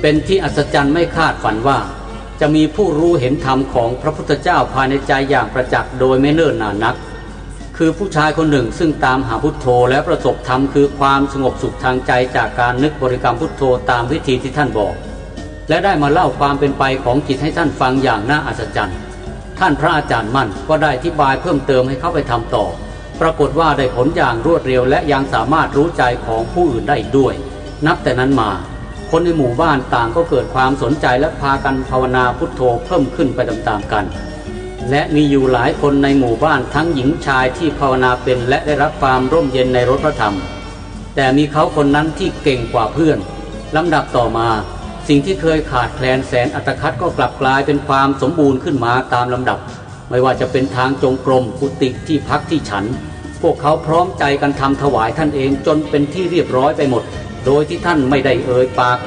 เป็นที่อัศจรรย์ไม่คาดฝันว่า จะมีผู้รู้เห็นธรรมของพระพุทธเจ้าภายในใจอย่างประจักษ์โดยไม่เนิ่นนานนัก คือผู้ชายคนหนึ่งซึ่งตามหาพุทโธและประสบธรรมคือความสงบสุขทางใจจากการนึกบริกรรมพุทโธตามวิธีที่ท่านบอก และได้มาเล่าความเป็นไปของจิตให้ท่านฟังอย่างน่าอัศจรรย์ ท่านพระอาจารย์มั่นก็ได้อธิบายเพิ่มเติมให้เขาไปทำต่อ ปรากฏว่าได้ผลอย่างรวดเร็วและยังสามารถรู้ใจของผู้อื่นได้อีกด้วย นับแต่นั้นมา คนในหมู่บ้านต่างก็เกิดความสนใจและพากันภาวนาพุทโธเพิ่มขึ้นไปตามๆกัน และมีอยู่หลายคนในหมู่บ้านทั้งหญิงชายที่ภาวนาเป็นและได้รับความร่มเย็นในรถพระธรรม แต่มีเขาคนนั้นที่เก่งกว่าเพื่อนลำดับต่อมาสิ่งที่เคยขาดแคลนแสนอัตคัดก็กลับกลายเป็นความสมบูรณ์ขึ้นมาตามลำดับ ไม่ว่าจะเป็นทางจงกรมกุฏิที่พักที่ฉัน พวกเขาพร้อมใจกันทำถวายท่านเองจนเป็นที่เรียบร้อยไปหมด โดยที่ท่านไม่ได้เอ่ยปากบอก